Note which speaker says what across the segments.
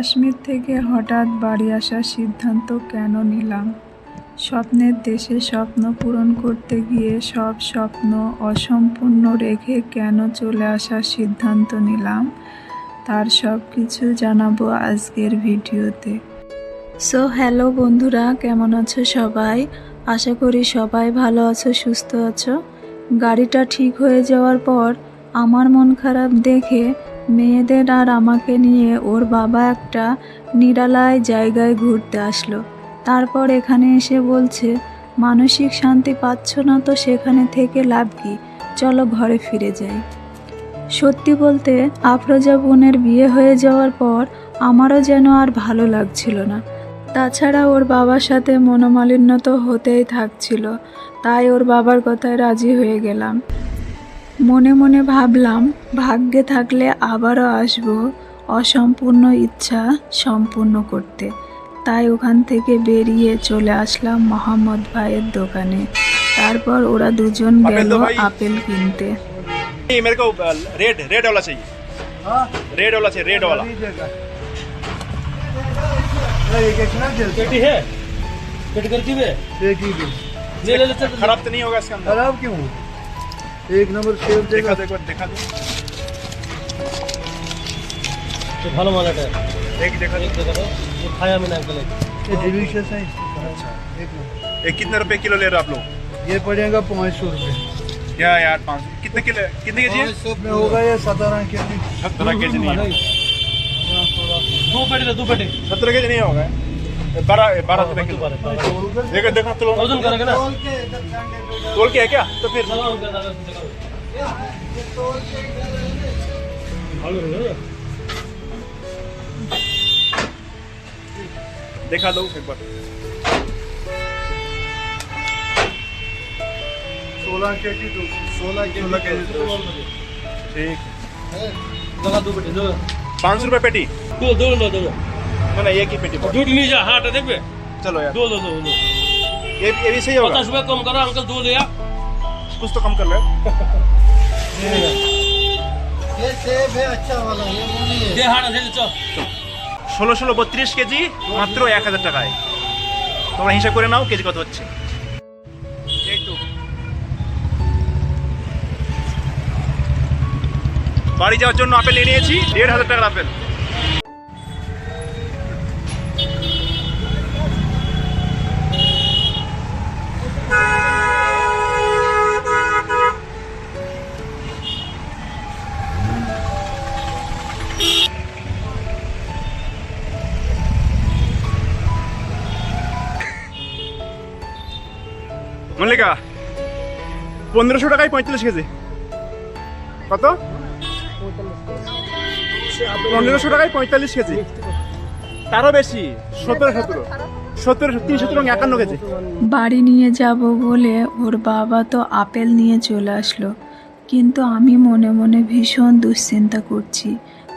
Speaker 1: কাশ্মীর থেকে হঠাৎ বাড়ি আসার সিদ্ধান্ত কেন নিলাম? স্বপ্নের দেশে স্বপ্ন পূরণ করতে গিয়ে সব স্বপ্ন অসম্পূর্ণ রেখে কেন চলে আসার সিদ্ধান্ত নিলাম? তার সব কিছু জানাব আজকের ভিডিওতে। সো হ্যালো বন্ধুরা, কেমন আছো সবাই? আশা করি সবাই ভালো আছো, সুস্থ আছো। গাড়িটা ঠিক হয়ে যাওয়ার পর আমার মন খারাপ দেখে মেয়েদের আর আমাকে নিয়ে ওর বাবা একটা নিরালায় জায়গায় ঘুরতে আসলো। তারপর এখানে এসে বলছে, মানসিক শান্তি পাচ্ছ না তো সেখানে থেকে লাভ কি? চলো ঘরে ফিরে যাই। সত্যি বলতে, আফরোজা বোনের বিয়ে হয়ে যাওয়ার পর আমারও যেন আর ভালো লাগছিল না। তাছাড়া ওর বাবার সাথে মনোমালিন্য তো হতেই থাকছিল, তাই ওর বাবার কথায় রাজি হয়ে গেলাম। মনে মনে ভাবলাম ভাগ্যে থাকলে আবারও আসব অসম্পূর্ণ ইচ্ছা সম্পূর্ণ করতে তাই ওখান থেকে বেরিয়ে চলে আসলাম মোহাম্মদ ভাইয়ের দোকানে তারপর ওরা দুজন
Speaker 2: আপেল
Speaker 1: গেল
Speaker 2: দো ভাই।
Speaker 1: আপেল কিনতে
Speaker 2: नहीं मेरे को रेड रेड वाला चाहिए
Speaker 3: हाँ
Speaker 2: रेड वाला चाहिए रेड वाला
Speaker 3: अभी देगा नहीं, एक एक ना जल्दी
Speaker 4: पेटी है पेट कर की बे
Speaker 3: एक ही दे
Speaker 4: ले ले ले चल
Speaker 2: खराब तो नहीं होगा इसके अंदर
Speaker 3: खराब क्यों एक नंबर सेव
Speaker 2: देखा
Speaker 3: देगा
Speaker 2: देखो देखा दो।
Speaker 4: तो ভালো মাল এটা
Speaker 2: एक देखा
Speaker 4: एक
Speaker 2: दो।
Speaker 4: देखो तो ये खाया मैंने अंकल एक
Speaker 3: ये डिलीशियस है अच्छा एक नंबर
Speaker 2: ये कितने रुपए किलो ले रहे हो आप लोग
Speaker 3: ये पड़ेगा पाँच सौ रुपये
Speaker 2: क्या यार पाँच कितने किलो कितने के जी
Speaker 3: में होगा ये सतारह के जी
Speaker 2: सत्रह के जी नहीं है
Speaker 4: दो पेटी दे दो पेटी
Speaker 2: सत्रह के जी नहीं होगा ये बारह बारह रुपए किलो देखो देखो तो
Speaker 4: ना?
Speaker 2: तोल के है क्या? तो फिर।
Speaker 4: देखो है?
Speaker 2: दो एक बार।
Speaker 3: सोलह के जी सोलह के
Speaker 2: सोलह के जी दो। ठीक
Speaker 4: लगा दो पेटी दो।
Speaker 2: पाँच सौ रुपए पेटी।
Speaker 4: दो दो दो दो।
Speaker 2: ना ना एक ही पेटी पड़।
Speaker 4: झूठ नहीं जा हाथ देख बे
Speaker 2: चलो यार
Speaker 4: दो दो दो दो
Speaker 2: ये ये भी सही होगा
Speaker 4: पचास रुपया कम करो अंकल दो ले आ
Speaker 2: कुछ तो कम कर लो
Speaker 3: ये सेब है अच्छा वाला ये वो नहीं
Speaker 4: दे हाथ दे ले चल
Speaker 2: ষোলো ষোলো বত্রিশ কেজি মাত্র এক হাজার টাকায় তোমরা হিসাব করে নাও কেজি কত হচ্ছে এই তো। বাড়ি যাওয়ার জন্য আপেল নিয়ে নিয়েছি দেড় হাজার টাকার আপেল মল্লিকা, পনেরোশো টাকায় পঁয়তাল্লিশ কেজি। কত? পনেরোশো টাকায় পঁয়তাল্লিশ কেজি। তারও বেশি, সতেরো সতেরো।
Speaker 1: বাড়ি নিয়ে যাব বলে ওর বাবা তো আপেল নিয়ে চলে আসলো। কিন্তু আমি মনে মনে ভীষণ দুশ্চিন্তা করছি।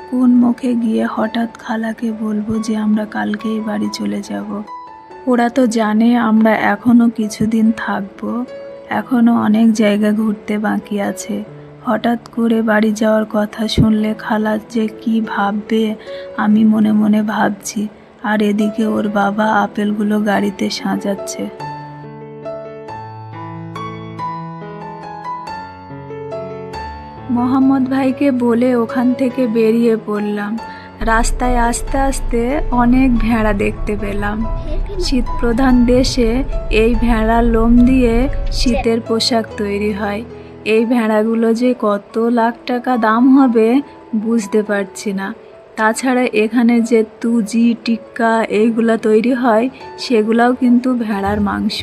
Speaker 1: কোন মুখে গিয়ে হঠাৎ খালাকে বলব যে আমরা কালকেই বাড়ি চলে যাব? ওরা তো জানে আমরা এখনও কিছুদিন থাকব। এখনও অনেক জায়গা ঘুরতে বাকি আছে। হঠাৎ করে বাড়ি যাওয়ার কথা শুনলে খালা যে কি ভাববে, আমি মনে মনে ভাবছি। আর এদিকে ওর বাবা আপেলগুলো গাড়িতে সাজাচ্ছে। মোহাম্মদ ভাইকে বলে ওখান থেকে বেরিয়ে পড়লাম। রাস্তায় আস্তে আস্তে অনেক ভেড়া দেখতে পেলাম। শীত প্রধান দেশে এই ভেড়ার লোম দিয়ে শীতের পোশাক তৈরি হয়। এই ভেড়াগুলো যে কত লাখ টাকা দাম হবে বুঝতে পারছি না। তাছাড়া এখানে যে তুজি, টিক্কা এইগুলো তৈরি হয়, সেগুলাও কিন্তু ভেড়ার মাংস।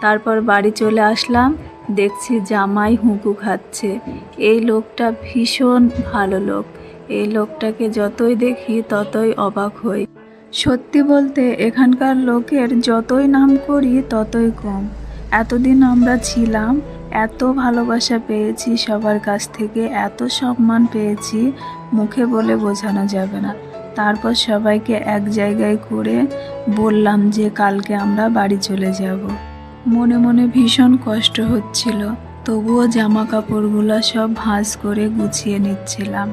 Speaker 1: তারপর বাড়ি চলে আসলাম, দেখছি জামাই হুঁকু খাচ্ছে। এই লোকটা ভীষণ ভালো লোক। এই লোকটাকে যতই দেখি ততই অবাক হই। সত্যি বলতে এখানকার লোকের যতই নাম করি ততই কম। এতদিন আমরা ছিলাম, এত ভালোবাসা পেয়েছি, সবার কাছ থেকে এত সম্মান পেয়েছি, মুখে বলে বোঝানো যাবে না। তারপর সবাইকে এক জায়গায় করে বললাম যে কালকে আমরা বাড়ি চলে যাব। মনে মনে ভীষণ কষ্ট হচ্ছিল, তবুও জামা কাপড়গুলো সব ভাঁজ করে গুছিয়ে নিচ্ছিলাম।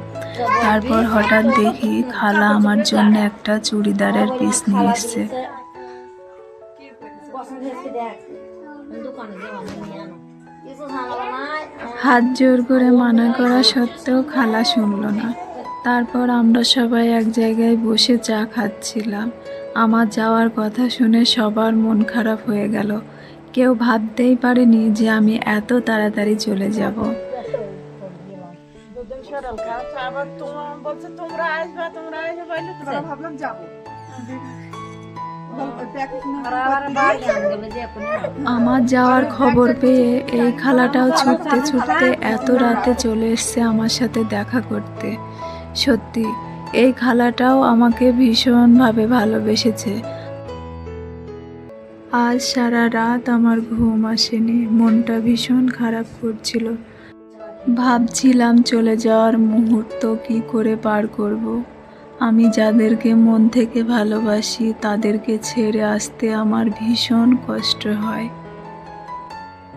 Speaker 1: তারপর হঠাৎ দেখি খালা আমার জন্য একটা চুড়িদারের পিস নিয়ে এসছে। হাত জোর করে মানা করা সত্ত্বেও খালা শুনলো না। তারপর আমরা সবাই এক জায়গায় বসে চা খাচ্ছিলাম। আমার যাওয়ার কথা শুনে সবার মন খারাপ হয়ে গেল। কেউ ভাবতেই পারেনি যে আমি এত তাড়াতাড়ি চলে যাব।
Speaker 5: আবার তোমার বলছে তোমরা আসবা তোমরা আসবে। তোমরা ভাবলাম যাব।
Speaker 1: আমার যাওয়ার খবর পেয়ে এই খালাটাও ছুটতে ছুটতে এত রাতে চলে এসছে আমার সাথে দেখা করতে। সত্যি এই খালাটাও আমাকে ভীষণভাবে ভালোবেসেছে। আজ সারা রাত আমার ঘুম আসেনি মনটা ভীষণ খারাপ করছিল। ভাবছিলাম চলে যাওয়ার মুহূর্ত কি করে পার করব। আমি যাদেরকে মন থেকে ভালোবাসি, তাদেরকে ছেড়ে আসতে আমার ভীষণ কষ্ট হয়।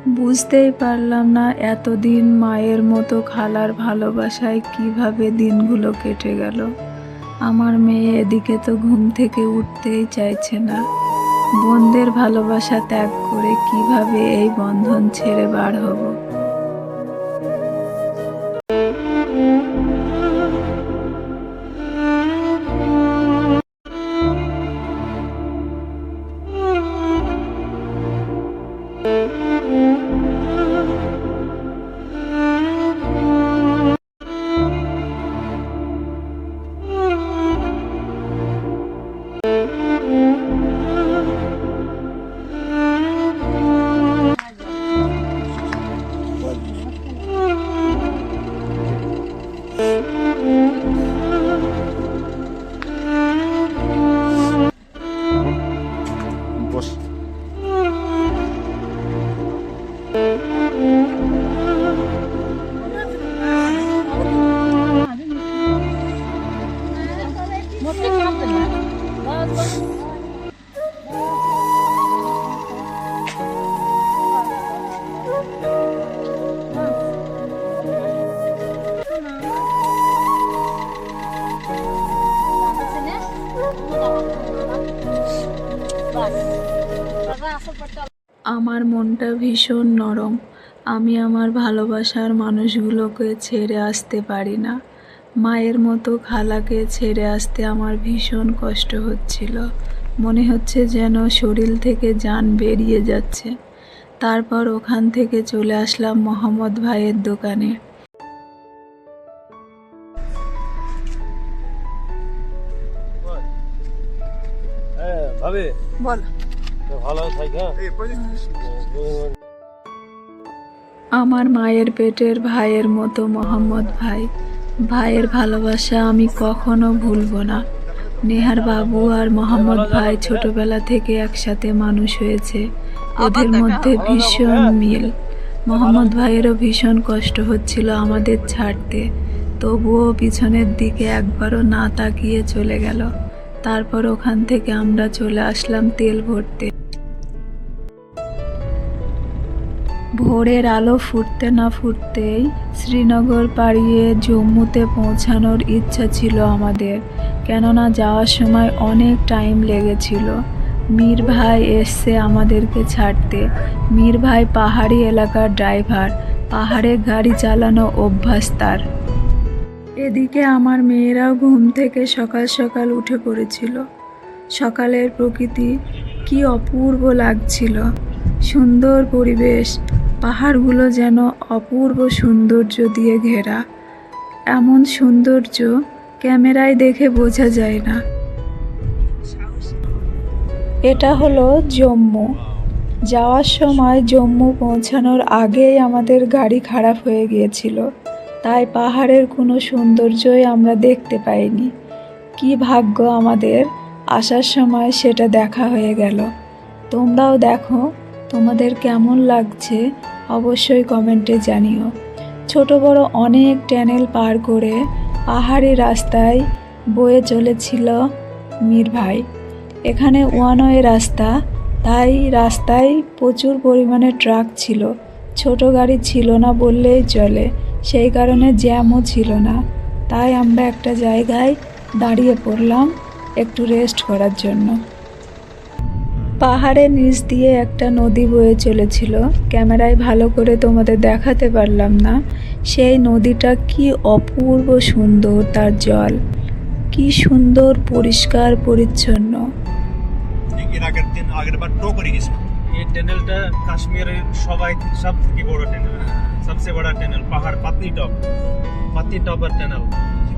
Speaker 1: বুঝতেই পারলাম না এতদিন মায়ের মতো খালার ভালোবাসায় কীভাবে দিনগুলো কেটে গেল। আমার মেয়ে এদিকে তো ঘুম থেকে উঠতেই চাইছে না। বোনদের ভালোবাসা ত্যাগ করে কীভাবে এই বন্ধন ছেড়ে বার হব? আমার মনটা ভীষণ নরম। আমি আমার ভালোবাসার মানুষগুলোকে ছেড়ে আসতে পারি না। মায়ের মতো খালাকে ছেড়ে আসতে আমার ভীষণ কষ্ট হচ্ছিল। মনে হচ্ছে যেন শরীর থেকে যান বেরিয়ে যাচ্ছে। তারপর ওখান থেকে চলে আসলাম মোহাম্মদ ভাইয়ের দোকানে।
Speaker 4: ভাবে
Speaker 5: বল।
Speaker 4: ভালো
Speaker 1: আমার মায়ের পেটের ভাইয়ের মতো মোহাম্মদ ভাই। ভাইয়ের ভালোবাসা আমি কখনো ভুলবো না। নেহার বাবু আর মোহাম্মদ ভাই ছোটবেলা থেকে একসাথে মানুষ হয়েছে। ওদের মধ্যে ভীষণ মিল। মোহাম্মদ ভাইয়েরও ভীষণ কষ্ট হচ্ছিল আমাদের ছাড়তে। তবুও পিছনের দিকে একবারও না তাকিয়ে চলে গেল। তারপর ওখান থেকে আমরা চলে আসলাম তেল ভরতে। ভোরের আলো ফুটতে না ফুটতেই শ্রীনগর পাড়িয়ে জম্মুতে পৌঁছানোর ইচ্ছা ছিল আমাদের, কেননা যাওয়ার সময় অনেক টাইম লেগেছিল। মীর ভাই এসছে আমাদেরকে ছাড়তে। মীর ভাই পাহাড়ি এলাকার ড্রাইভার, পাহাড়ে গাড়ি চালানো অভ্যাস তার। এদিকে আমার মেয়েরাও ঘুম থেকে সকাল সকাল উঠে পড়েছিল। সকালের প্রকৃতি কি অপূর্ব লাগছিল। সুন্দর পরিবেশ, পাহাড়গুলো যেন অপূর্ব সৌন্দর্য দিয়ে ঘেরা। এমন সৌন্দর্য ক্যামেরায় দেখে বোঝা যায় না। এটা হলো জম্মু। যাওয়ার সময় জম্মু পৌঁছানোর আগেই আমাদের গাড়ি খারাপ হয়ে গিয়েছিল। তাই পাহাড়ের কোনো সৌন্দর্যই আমরা দেখতে পাইনি। কি ভাগ্য আমাদের! আসার সময় সেটা দেখা হয়ে গেল। তোমরাও দেখো, তোমাদের কেমন লাগছে অবশ্যই কমেন্টে জানিও। ছোট বড় অনেক ট্যানেল পার করে পাহাড়ি রাস্তায় বয়ে চলেছিল মীর ভাই। এখানে ওয়ান ওয়ে রাস্তা, তাই রাস্তায় প্রচুর পরিমাণে ট্রাক ছিল। ছোট গাড়ি ছিল না বললেই চলে। সেই কারণে জ্যামও ছিল না। তাই আমরা একটা জায়গায় দাঁড়িয়ে পড়লাম একটু রেস্ট করার জন্য। পাহাড়ের নিচ দিয়ে একটা নদী বয়ে চলেছিল। ক্যামেরায় ভালো করে তোমাদের দেখাতে পারলাম না। সেই নদীটা কি অপূর্ব সুন্দর তার জল। কি সুন্দর পরিষ্কার পরিচ্ছন্ন।
Speaker 4: এই কাশ্মীরের সবাই সব থেকে বড় সবচেয়ে বড় ট্যানেল পাহাড় পাতনি টপ পাতনি টপের ট্যানেল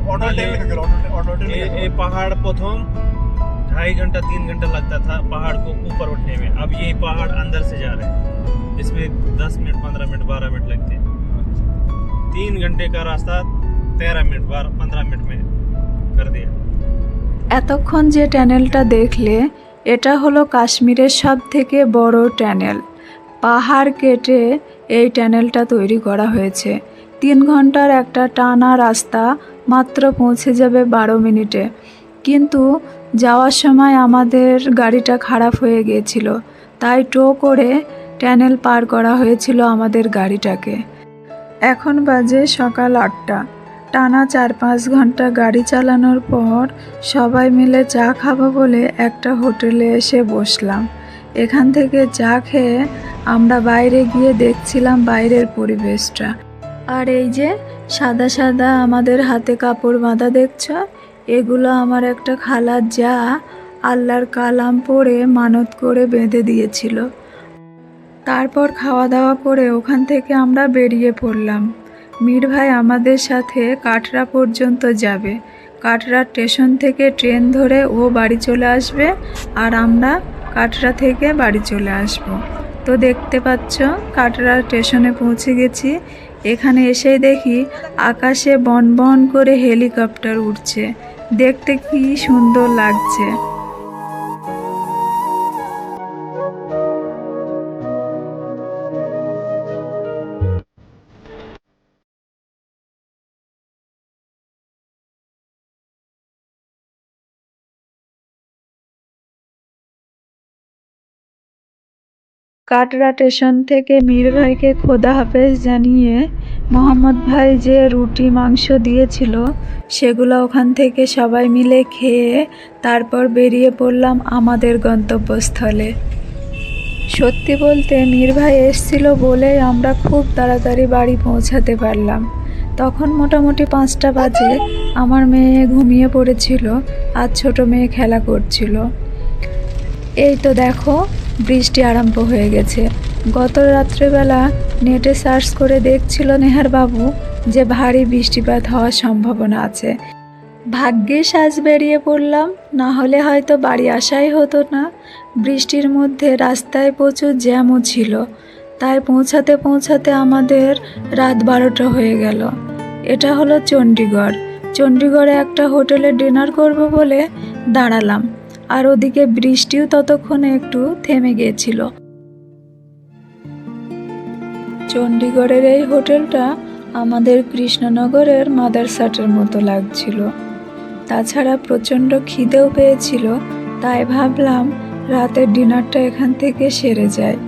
Speaker 2: ऑटो
Speaker 4: नाले-
Speaker 2: टाइम में गया ऑटो टाइम
Speaker 4: ये ये पहाड़ प्रथम ढाई घंटा तीन घंटा लगता था पहाड़ को ऊपर उठने में अब ये पहाड़ अंदर से जा रहे हैं इसमें दस मिनट पंद्रह मिनट बारह मिनट लगते हैं तीन घंटे का रास्ता तेरह मिनट बारह पंद्रह मिनट में कर दिया
Speaker 1: এতক্ষণ যে ট্যানেলটা দেখলে এটা হলো কাশ্মীরের সব থেকে বড় ট্যানেল পাহাড় কেটে এই ট্যানেলটা তৈরি করা হয়েছে। তিন ঘণ্টার একটা টানা রাস্তা মাত্র পৌঁছে যাবে বারো মিনিটে। কিন্তু যাওয়ার সময় আমাদের গাড়িটা খারাপ হয়ে গিয়েছিল, তাই টো করে ট্যানেল পার করা হয়েছিল আমাদের গাড়িটাকে। এখন বাজে সকাল আটটা। টানা চার পাঁচ ঘণ্টা গাড়ি চালানোর পর সবাই মিলে চা খাব বলে একটা হোটেলে এসে বসলাম। এখান থেকে চা খেয়ে আমরা বাইরে গিয়ে দেখছিলাম বাইরের পরিবেশটা। আর এই যে সাদা সাদা আমাদের হাতে কাপড় বাঁধা দেখছ? এগুলো আমার একটা খালার যা আল্লাহর কালাম পরে মানত করে বেঁধে দিয়েছিল। তারপর খাওয়া দাওয়া করে ওখান থেকে আমরা বেরিয়ে পড়লাম। মীর ভাই আমাদের সাথে কাটরা পর্যন্ত যাবে। কাটরা স্টেশন থেকে ট্রেন ধরে ও বাড়ি চলে আসবে আর আমরা কাটরা থেকে বাড়ি চলে আসব। তো দেখতে পাচ্ছ, কাটরা স্টেশনে পৌঁছে গেছি। এখানে এসেই দেখি আকাশে বন বন করে হেলিকপ্টার উঠছে দেখতে কি সুন্দর লাগছে। কাটরা স্টেশন থেকে মীর ভাইকে খোদা হাফেজ জানিয়ে মোহাম্মদ ভাই যে রুটি, মাংস দিয়েছিল, সেগুলো ওখান থেকে সবাই মিলে খেয়ে তারপর বেরিয়ে পড়লাম আমাদের গন্তব্যস্থলে। সত্যি বলতে মীর ভাই এসছিল বলেই আমরা খুব তাড়াতাড়ি বাড়ি পৌঁছাতে পারলাম। তখন মোটামুটি পাঁচটা বাজে, আমার মেয়ে ঘুমিয়ে পড়েছিল আর ছোট মেয়ে খেলা করছিল। এই তো দেখো বৃষ্টি আরম্ভ হয়ে গেছে। গত রাত্রেবেলা নেটে সার্চ করে দেখছিল নেহার বাবু যে ভারী বৃষ্টিপাত হওয়ার সম্ভাবনা আছে। ভাগ্যিস আজ বেরিয়ে পড়লাম, না হলে হয়তো বাড়ি আসাই হতো না। বৃষ্টির মধ্যে রাস্তায় প্রচুর জ্যামও ছিল। তাই পৌঁছাতে পৌঁছাতে আমাদের রাত বারোটা হয়ে গেল। এটা হলো চণ্ডীগড়। চণ্ডীগড়ে একটা হোটেলে ডিনার করব বলে দাঁড়ালাম। আর ওদিকে বৃষ্টিও ততক্ষণে একটু থেমে গিয়েছিল। চণ্ডীগড়ের এই হোটেলটা আমাদের কৃষ্ণনগরের মাদারসাটের মতো লাগছিল। তাছাড়া প্রচণ্ড খিদেও পেয়েছিল, তাই ভাবলাম রাতের ডিনারটা এখান থেকে সেরে যায়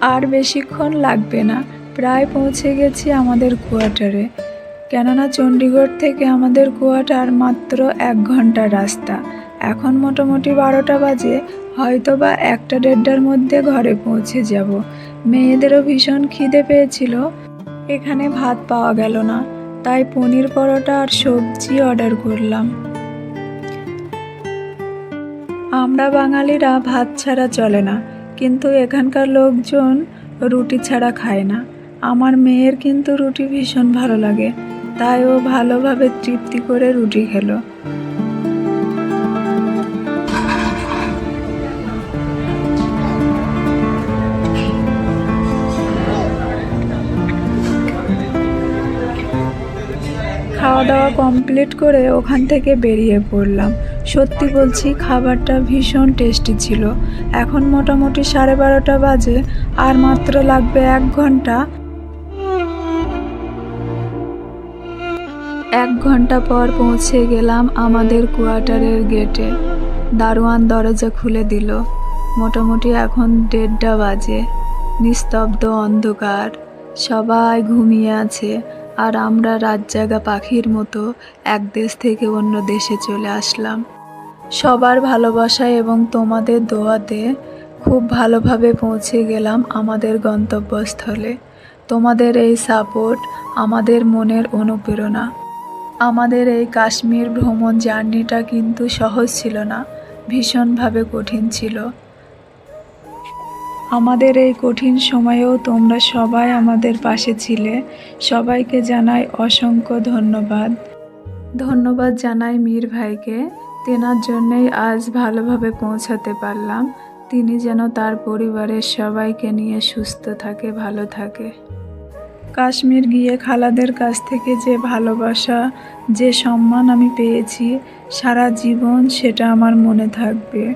Speaker 1: আর বেশিক্ষণ লাগবে না, প্রায় পৌঁছে গেছি আমাদের কোয়ার্টারে। কেননা চণ্ডীগড় থেকে আমাদের কোয়ার্টার মাত্র এক ঘণ্টার রাস্তা। এখন মোটামুটি বারোটা বাজে হয়তো বা একটা দেড়টার মধ্যে ঘরে পৌঁছে যাব। মেয়েদেরও ভীষণ খিদে পেয়েছিল, এখানে ভাত পাওয়া গেল না, তাই পনির পরোটা আর সবজি অর্ডার করলাম। আমরা বাঙালিরা ভাত ছাড়া চলে না, কিন্তু এখানকার লোকজন রুটি ছাড়া খায় না। আমার মেয়ের কিন্তু রুটি ভীষণ ভালো লাগে, তাই ও ভালোভাবে তৃপ্তি করে রুটি খেলো। খাওয়া দাওয়া কমপ্লিট করে ওখান থেকে বেরিয়ে পড়লাম। সত্যি বলছি, খাবারটা ভীষণ টেস্টি ছিল। এখন মোটামুটি সাড়ে বারোটা বাজে, আর মাত্র লাগবে এক ঘণ্টা। এক ঘণ্টা পর পৌঁছে গেলাম আমাদের কোয়ার্টারের গেটে। দারোয়ান দরজা খুলে দিল। মোটামুটি এখন দেড়টা বাজে। নিস্তব্ধ অন্ধকার। সবাই ঘুমিয়ে আছে। আর আমরা রাত জাগা পাখির মতো এক দেশ থেকে অন্য দেশে চলে আসলাম। সবার ভালোবাসা এবং তোমাদের দোয়াতে খুব ভালোভাবে পৌঁছে গেলাম আমাদের গন্তব্যস্থলে। তোমাদের এই সাপোর্ট, আমাদের মনের অনুপ্রেরণা। আমাদের এই কাশ্মীর ভ্রমণ জার্নিটা কিন্তু সহজ ছিল না, ভীষণভাবে কঠিন ছিল। আমাদের এই কঠিন সময়েও তোমরা সবাই আমাদের পাশে ছিলে। সবাইকে জানাই অসংখ্য ধন্যবাদ। ধন্যবাদ জানাই মীর ভাইকে। তেনার জন্যই আজ ভালোভাবে পৌঁছাতে পারলাম। তিনি যেন তার পরিবারের সবাইকে নিয়ে সুস্থ থাকে, ভালো থাকে। কাশ্মীর গিয়ে খালাদের কাছ থেকে যে ভালোবাসা, যে সম্মান আমি পেয়েছি, সারা জীবন সেটা আমার মনে থাকবে।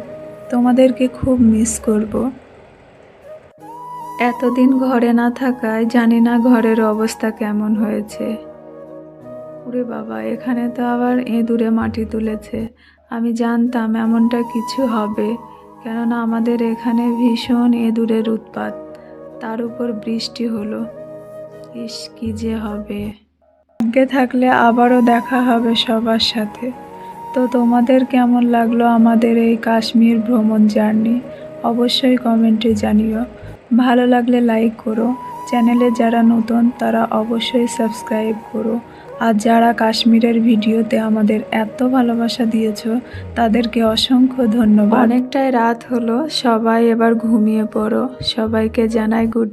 Speaker 1: তোমাদেরকে খুব মিস করব। এতদিন ঘরে না থাকায় জানি না ঘরের অবস্থা কেমন হয়েছে। ওরে বাবা, এখানে তো আবার এঁদুরে মাটি তুলেছে। আমি জানতাম এমনটা কিছু হবে, কেননা আমাদের এখানে ভীষণ এঁদুরের উৎপাত। তার উপর বৃষ্টি হলো। ইস, কি যে হবে। ভাগ্যে থাকলে আবারও দেখা হবে সবার সাথে। তো তোমাদের কেমন লাগল আমাদের এই কাশ্মীর ভ্রমণ জার্নি? অবশ্যই কমেন্টে জানিও। ভালো লাগলে লাইক করো। চ্যানেলে যারা নতুন, তারা অবশ্যই সাবস্ক্রাইব করো। আর যারা কাশ্মীরের ভিডিওতে আমাদের এত ভালোবাসা দিয়েছ, তাদেরকে অসংখ্য ধন্যবাদ। অনেকটাই রাত হলো, সবাই এবার ঘুমিয়ে পড়ো। সবাইকে জানাই গুড